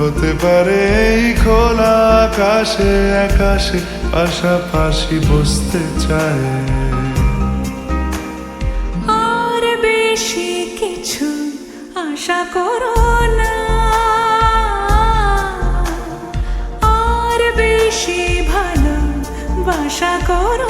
হতে পারে এই খোলা আকাশে আকাশে পাশাপাশি বসতে চায়। আর বেশি কিছু আশা করো না। আর বেশি ভালো বাসা করো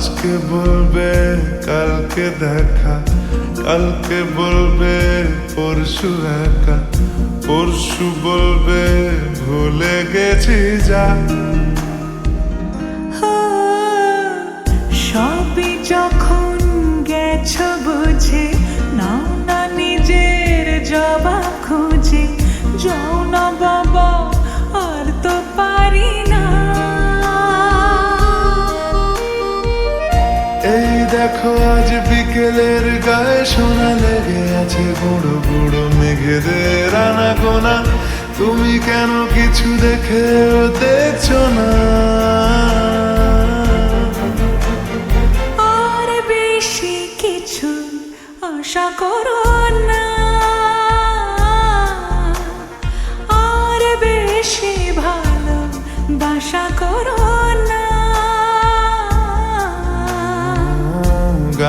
আজকে বলবে কালকে দেখা। কালকে বলবে পরশু একা। পরশু বলবে ভুলে গেছি যা। বিকেলের গায়ে সোনা লেগে আছে গুঁড়ো গুঁড়ো মেঘেদের আনা গোনা তুমি কেন কিছু দেখেও দেখছ না? আর বেশি কিছু আশা করো না। আর বেশি ভালো বাসা করো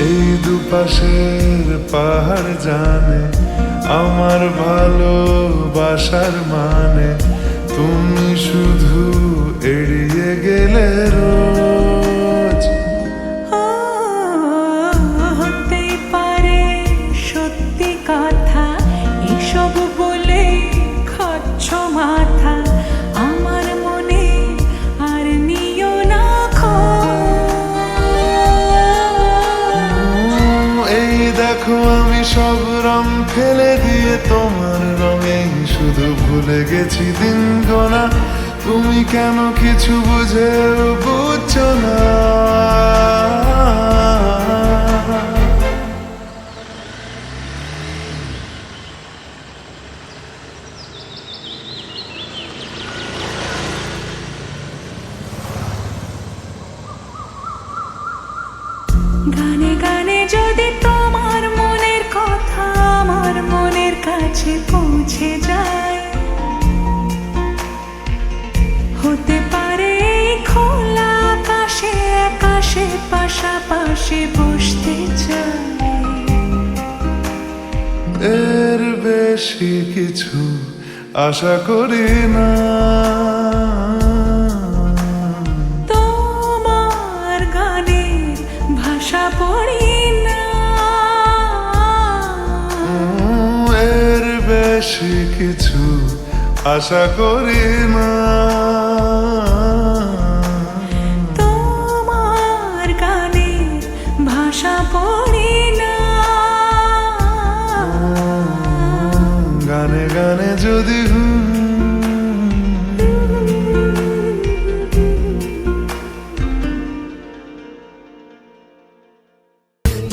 এই দুপাশের পাহাড় জানে আমার ভালোবাসার মানে তুমি শুধু এড়িয়ে গেলে রোজ আমি সব রং ফেলে দিয়ে তোমার রঙে শুধু ভুলে গেছি দিন গোনা তুমি কেন কিছু বুঝে বুঝছ না? কাছে পৌঁছে যায়। হতে পারে খোলা আকাশে আকাশে পাশাপাশি বসতে চায়। এর বেশি কিছু আশা করি না। তোমার গানের ভাষা পড়ি কিছু আশা করি না।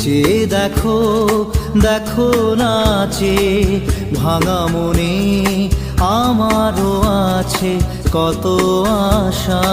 চেয়ে দেখো দেখো নাচে ভাঙা মনে আমারও আছে কত আশা।